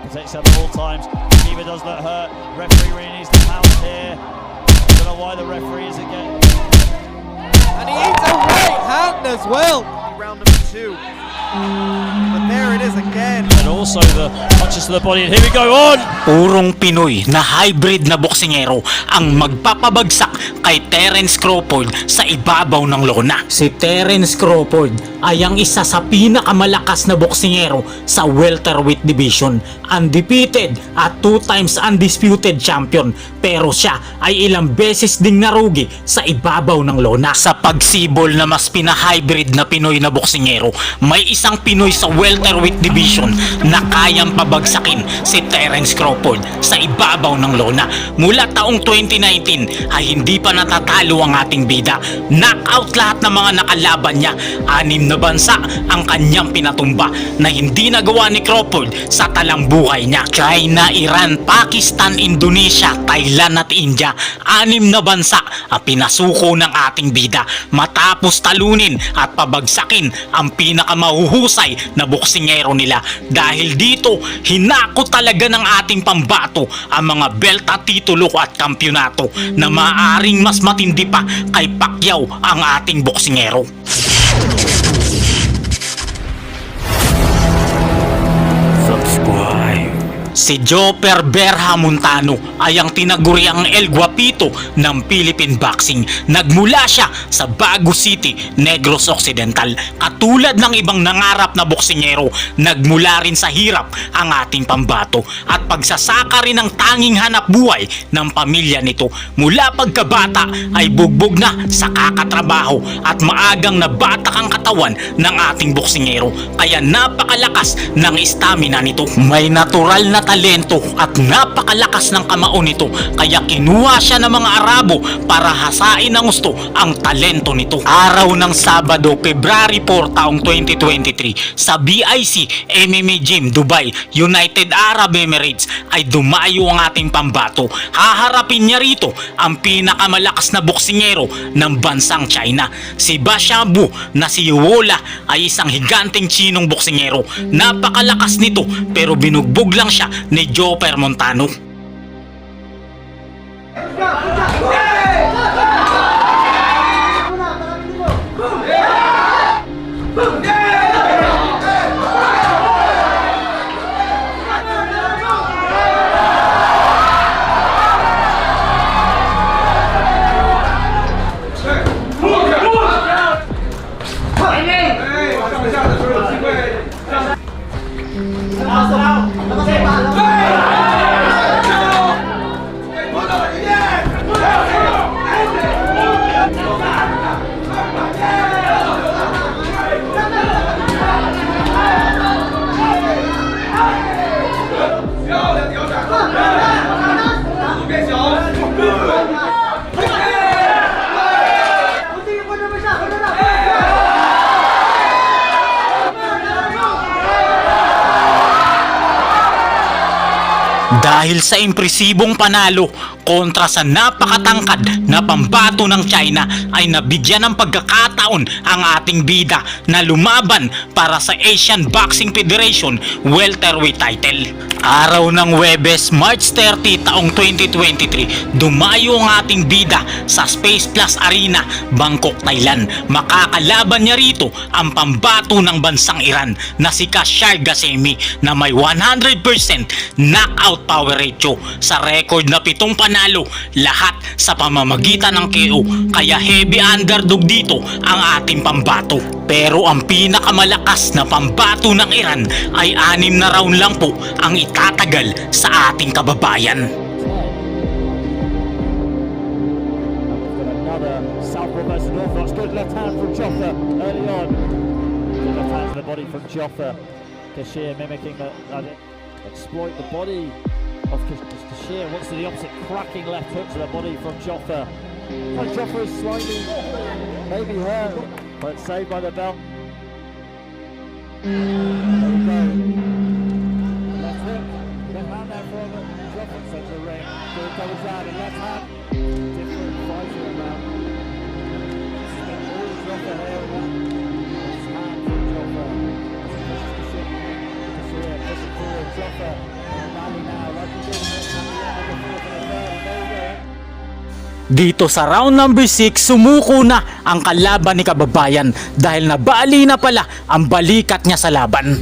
protects her at all times. Kiva does look hurt. Referee really needs to pound here. Don't know why the referee isn't getting. And he eats a right hand as well. Round number two. But there it is again. And also the punches to the body. And here we go on. Purong Pinoy na hybrid na boksingero ang magpapabagsak kay Terence Crawford sa ibabaw ng lona. Si Terence Crawford ay ang isa sa pinakamalakas na boksingero sa welterweight division. Undefeated at two times undisputed champion. Pero siya ay ilang beses ding narugi sa ibabaw ng lona. Sa pagsibol na mas pinahybrid na Pinoy na boksingero, may isang Pinoy sa welterweight division na kayang pabagsakin si Terence Crawford sa ibabaw ng lona. Mula taong 2019 ay hindi pa natatalo ang ating bida. Knockout lahat ng mga nakalaban niya. Anim na bansa ang kanyang pinatumba na hindi nagawa ni Crawford sa talang buhay niya. China, Iran, Pakistan, Indonesia, Thailand at India. Anim na bansa ang pinasuko ng ating bida matapos talunin at pabagsakin ang pinakamahuhusay na boksingero nila. Dahil dito, hinako talaga ng ating pambato ang mga belt at titulo at kampyonato na maaring mas matindi pa kay Pacquiao ang ating boksingero. Si Joper Berha Montano ay ang tinaguriang El Guapito ng Philippine Boxing. Nagmula siya sa Bago City, Negros Occidental. Katulad ng ibang nangarap na boksingero, nagmula rin sa hirap ang ating pambato at pagsasaka rin ang tanging hanap buhay ng pamilya nito. Mula pagkabata ay bugbog na sa kakatrabaho at maagang nabatak ang katawan ng ating boksingero kaya napakalakas ng stamina nito. May natural na talento at napakalakas ng kamao nito kaya kinuha siya ng mga Arabo para hasain ng gusto ang talento nito. Araw ng Sabado, February 4 taong 2023 sa BIC MMA Gym, Dubai, United Arab Emirates ay dumayo ang ating pambato. Haharapin niya rito ang pinakamalakas na boksingero ng bansang China. Si Bashabu na si Wola ay isang higanteng chinong boksingero. Napakalakas nito pero binugbog lang siya ni Joper Montano. Dahil sa impresibong panalo kontra sa napakatangkad na pambato ng China ay nabigyan ng pagkakataon ang ating bida na lumaban para sa Asian Boxing Federation welterweight title. Araw ng Webes, March 30 taong 2023, dumayo ang ating bida sa Space Plus Arena, Bangkok, Thailand. Makakalaban niya rito ang pambato ng bansang Iran na si Kashar Gasemi na may 100% knockout power ratio sa record na pitong panalo lahat sa pamamagitan ng KO kaya heavy underdog dito ang ating pambato. Pero ang pinakamalakas na pambato ng Iran ay anim na round lang po ang itatagal sa ating kababayan. Exploit the body of Kash- Kashir. To the opposite, cracking left hook to the body from Joffa. And Joffa is slightly, maybe hurt, but saved by the belt. There we go. Left hook, left hand there from Joffa centre the ring. Good goes out and left hand. Different fighter now. Spin all Joffa here and that. Left hand from Joffa. As he pushes Kashir. Kashir pushing forward Joffa. Dito sa round number 6, sumuko na ang kalaban ni kababayan dahil nabali na pala ang balikat niya sa laban.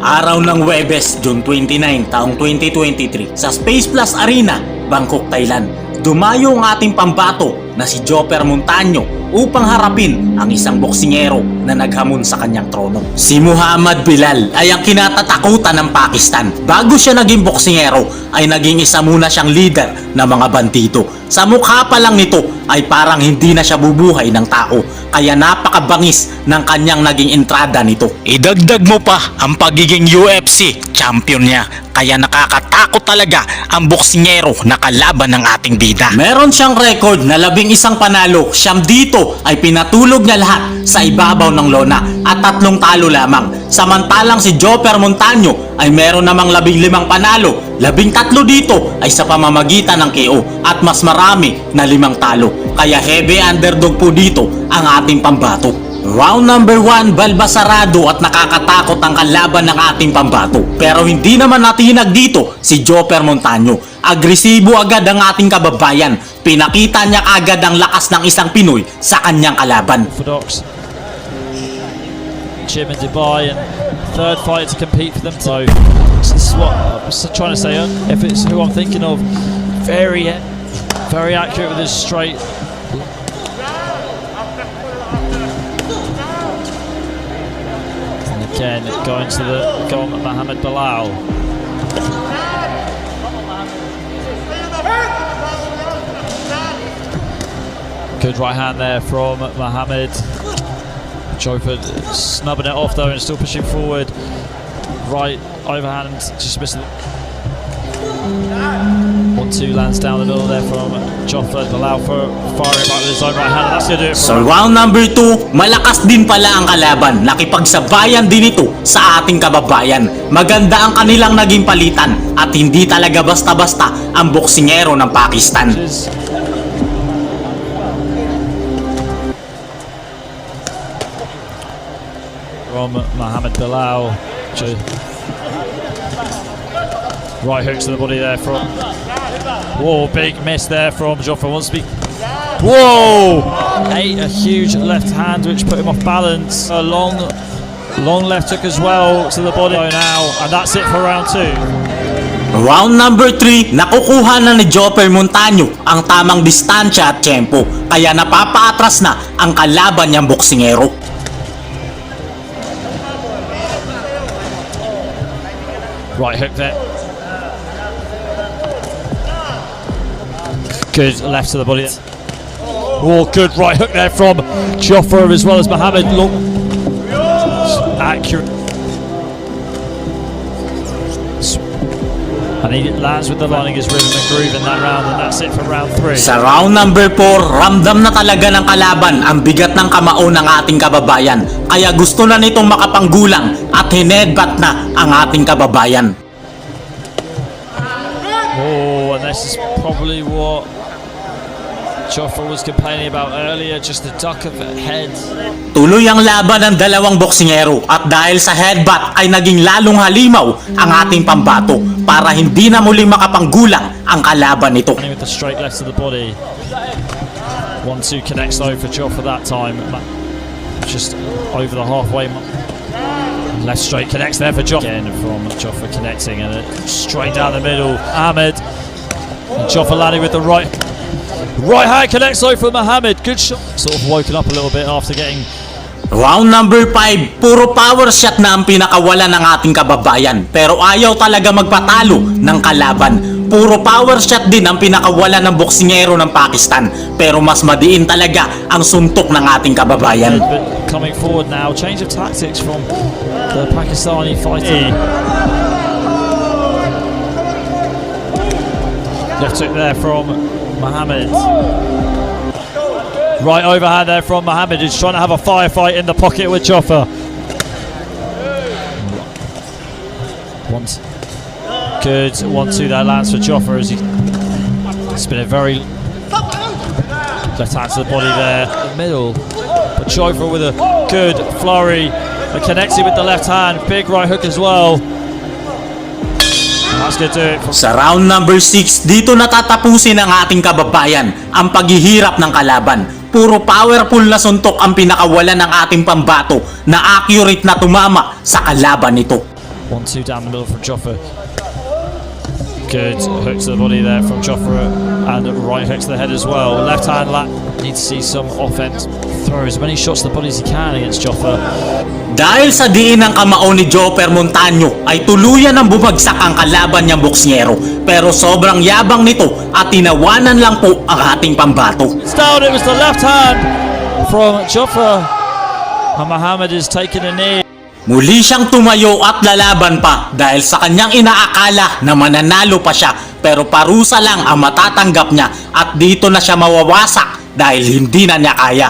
Araw ng Webes, June 29, taong 2023 sa Space Plus Arena, Bangkok, Thailand. Dumayo ang ating pambato na si Jopper Montaño upang harapin ang isang boksingero na naghamon sa kanyang trono. Si Muhammad Bilal ay ang kinatatakutan ng Pakistan. Bago siya naging boksingero ay naging isa muna siyang leader ng mga bandido. Sa mukha pa lang nito ay parang hindi na siya bubuhay ng tao kaya napakabangis ng kanyang naging entrada nito. Idagdag mo pa ang pagiging UFC champion niya kaya nakakatakot talaga ang boksingero na kalaban ng ating bida. Meron siyang record na labing isang panalo, siyam dito ay pinatulog niya lahat sa ibabaw ng lona at tatlong talo lamang. Samantalang si Jopper Montaño ay meron namang labing limang panalo, labing tatlo dito ay sa pamamagitan ng KO at mas marami na limang talo. Kaya heavy underdog po dito ang ating pambato. Round number 1, balbasarado at nakakatakot ang kalaban ng ating pambato. Pero hindi naman natinag dito si Jopper Montaño. Agresibo agad ang ating kababayan. Pinakita niya agad ang lakas ng isang Pinoy sa kanyang kalaban. Jim in Dubai and third fight to compete for them. So this is what I was trying to say. uh, If it's who I'm thinking of, very, very accurate with his straight. And again, going to the go on Mohammed Bilal. Good right hand there from Mohammed. Chopard snubbing it off though and still pushing forward. Right overhand, just missing. One two lands down the middle there from Joffa. Allow for firing back with his own right hand. That's gonna do it for round number 2, malakas din pala ang kalaban. Nakipagsabayan din ito sa ating kababayan. Maganda ang kanilang naging palitan at hindi talaga basta-basta ang boksingero ng Pakistan. From Mohammed Bilal. Right hook to the body there from. Whoa, big miss there from to be. Whoa! Ate a huge left hand which put him off balance. A long, long left hook as well to the body now, and that's it for round two. Round number 3, nakukuha na ni Jopper Montaño ang tamang distansya at tempo kaya napapaatras na ang kalaban niyang boksingero. Right hook there. Good left to the body. Oh, good right hook there from Joffer as well as Mohammed. Look, accurate. And he lands with the lining his rhythm and groove in that round, and that's it for round three. Sa round number 4, ramdam na talaga ng kalaban ang bigat ng kamao ng ating kababayan. Kaya gusto na nitong makapanggulang at hinedbat na ang ating kababayan. Oh, and this is probably what Joffer was complaining about earlier, just the duck of the head. Tuloy ang laban ng dalawang boksingero at dahil sa headbutt ay naging lalong halimaw ang ating pambato para hindi na muling makapanggulang ang kalaban nito. With the straight left to the body. One two connects though for Joffer that time. Just over the halfway mark. Left straight connects there for Joffer. Again from Joffer connecting and it straight down the middle. Ahmed. And Joffer landing with the right. Right hand connects though for Mohammed. Good shot. Sort of woken up a little bit after getting Round number 5, puro power shot na ang pinakawala ng ating kababayan pero ayaw talaga magpatalo ng kalaban. Puro power shot din ang pinakawala ng boksingero ng Pakistan pero mas madiin talaga ang suntok ng ating kababayan. coming forward now. Change of tactics from the Pakistani fighter. Left hook there from Mohammed. Right overhand there from Mohammed, who's trying to have a firefight in the pocket with Joffa. Once. Good one two there lands for Joffa as he. It's been a very left hand to the body there, the middle. But Joffa with a good flurry, and connects it with the left hand, big right hook as well. That's to it from Sa round number 6, dito natatapusin ng ating kababayan ang paghihirap ng kalaban. Puro powerful na suntok ang pinakawalan ng ating pambato na accurate na tumama sa kalaban nito. 1-2 down the middle from Joffa. Good hook to the body there from Joffa and right hook to the head as well. Left hand lap. Need to see some offense. Throw as many shots to the body as he can against Joffa. Dahil sa diin ng kamao ni Joper Montaño ay tuluyan ng bumagsak ang kalaban niyang boksnyero pero sobrang yabang nito at tinawanan lang po ang ating pambato. It's down. It was the left hand from Joffa. And Mohammed is taking a knee. Muli siyang tumayo at lalaban pa dahil sa kanyang inaakala na mananalo pa siya pero parusa lang ang matatanggap niya at dito na siya mawawasak dahil hindi na niya kaya.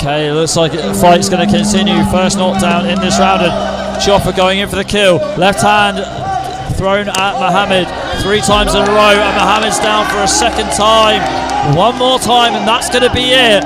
Okay, looks like the fight's going to continue. First knockdown in this round, and Joffa going in for the kill. Left hand thrown at Mohammed three times in a row, and Mohammed's down for a second time. One more time, and that's going to be it.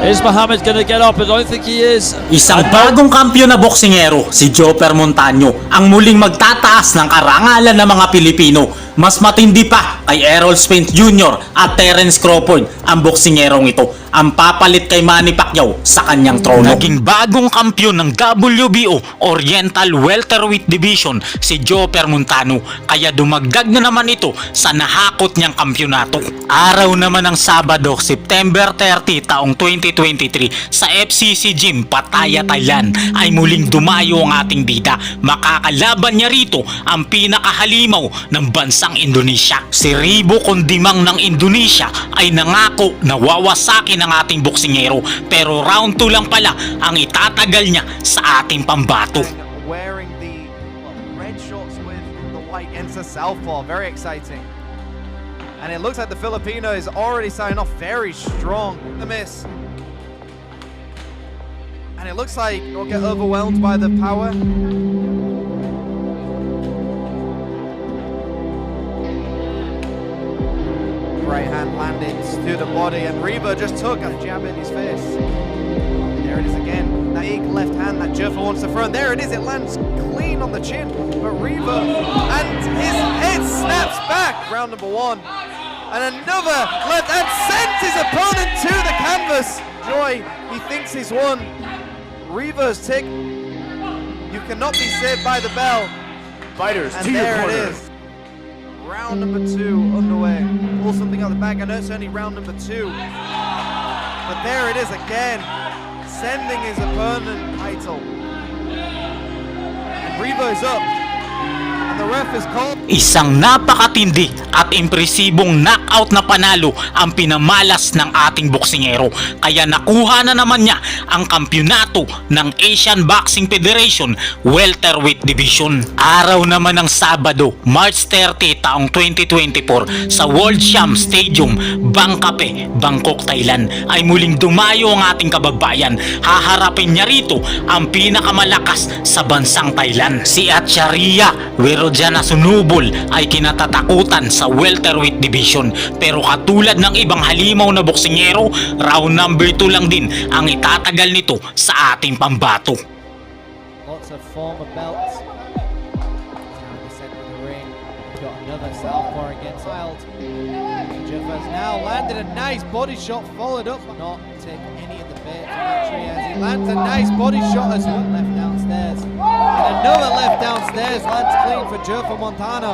Is Mohammed going to get up? I don't think he is. Isang bagong kampiyon na boksingero, si Joper Montaño, ang muling magtataas ng karangalan ng mga Pilipino. Mas matindi pa kay Errol Spence Jr. at Terence Crawford ang boksingerong ito ang papalit kay Manny Pacquiao sa kanyang trono. Naging bagong kampiyon ng WBO Oriental Welterweight Division si Joper Montano kaya dumagdag na naman ito sa nahakot niyang kampyonato. Araw naman ng Sabado, September 30 taong 2023 sa FCC Gym Pattaya, Thailand ay muling dumayo ang ating bida. Makakalaban niya rito ang pinakahalimaw ng bansang Indonesia. Si Ribo Kondimang ng Indonesia ay nangako na wawasakin ang ating boksingero pero round 2 lang pala ang itatagal niya sa ating pambato. Wearing the red shorts with the white into southpaw. Very exciting. And it looks like the Filipino is already starting off very strong. The miss. And it looks like he'll get overwhelmed by the power. Right hand landed to the body, and Reba just took a jab in his face. There it is again. That eagle left hand that Juffa wants to throw. And there it is. It lands clean on the chin. But Reba and his head snaps back. Round number one. And another left hand sends his opponent to the canvas. Joy, he thinks he's won. Reba's tick. You cannot be saved by the bell. Fighters And to your there corner. it is. Round number two underway. Pull something out the bag. I know it's only round number two. But there it is again. Sending his opponent title. And Revo is up. And the ref is called. Isang napakatindi at impresibong knockout na panalo ang pinamalas ng ating boksingero kaya nakuha na naman niya ang kampyonato ng Asian Boxing Federation Welterweight Division. Araw naman ng Sabado, March 30 taong 2024 sa World Sham Stadium, Bangkape, Bangkok, Thailand ay muling dumayo ang ating kababayan. Haharapin niya rito ang pinakamalakas sa bansang Thailand. Si Acharya Wirojana Sunubol ay kinatatakutan sa welterweight division pero katulad ng ibang halimaw na boksingero, round number 2 lang din ang itatagal nito sa ating pambato. Lots of former belts. Got another southpaw against Wild. Jeffers now landed a nice body shot, followed up. Not take any of the bait he lands a nice body shot as well. Left downstairs. And another left downstairs. Lands clean for Juffa Montana.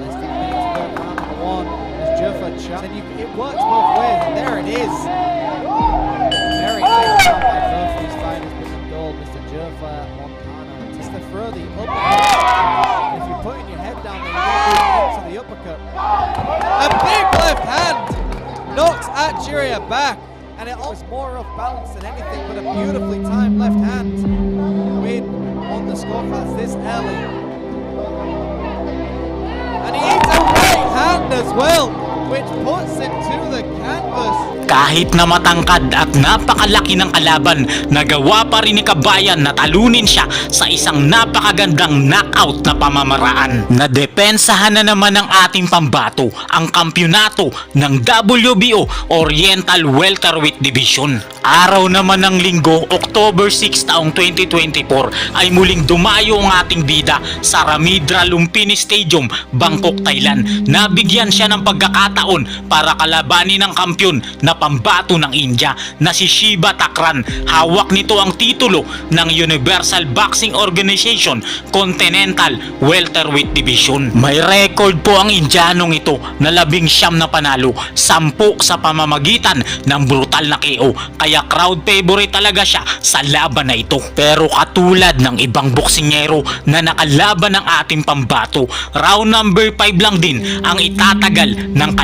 Less than a minute to go. Round number one. As Juffa chucks. And you, it works both ways. And there it is. Very nice job by both these fighters with the gold, Mr. Juffa Montana. Just to throw the uppercut. If you're putting your head down there, you're to the uppercut. A big left hand knocks Achiria back. And it was more off balance than anything, but a beautifully timed left hand win on the scorecards this early. And he hits a right hand as well, which puts him to the canvas. Kahit na matangkad at napakalaki ng kalaban, nagawa pa rin ni Kabayan na talunin siya sa isang napakagandang knockout na pamamaraan. Nadepensahan na naman ng ating pambato ang kampyonato ng WBO Oriental Welterweight Division. Araw naman ng linggo, October 6 taong 2024 ay muling dumayo ang ating bida sa Ramidra Lumpini Stadium, Bangkok, Thailand. Nabigyan siya ng pagkakataon para kalabanin ng kampyon na pambato ng India na si Shiba Takran. Hawak nito ang titulo ng Universal Boxing Organization Continental Welterweight Division. May record po ang Indianong ito na labing siyam na panalo, sampu sa pamamagitan ng brutal na KO. Kaya crowd favorite talaga siya sa laban na ito. Pero katulad ng ibang boksingero na nakalaban ng ating pambato, round number 5 lang din ang itatagal ng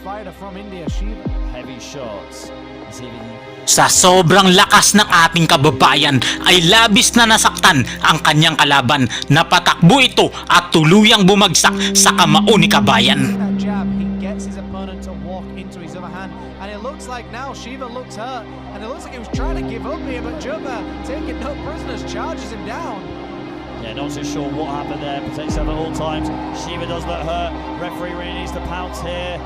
fighter from India, Shiva. Heavy shots. Sa sobrang lakas ng ating kababayan ay labis na nasaktan ang kanyang kalaban. Napatakbo ito at tuluyang bumagsak sa kamao ni kabayan. Like now Shiva looks hurt. And it looks like he was trying to give up here, but Jova, taking no prisoners, charges him down. Yeah, not too sure what happened there. Protects himself at all times. Shiva does look hurt. Referee really needs to pounce here.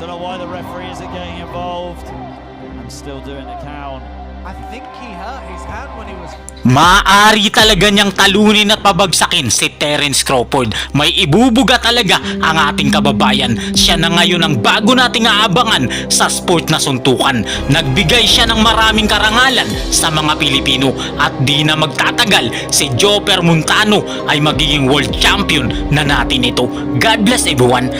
Don't know why the referee isn't getting involved. I'm still doing the count. I think he hurt his hand when he was Maaari talaga niyang talunin at pabagsakin si Terence Crawford. May ibubuga talaga ang ating kababayan. Siya na ngayon ang bago nating aabangan sa sport na suntukan. Nagbigay siya ng maraming karangalan sa mga Pilipino at di na magtatagal si Joper Montano ay magiging world champion na natin ito. God bless everyone.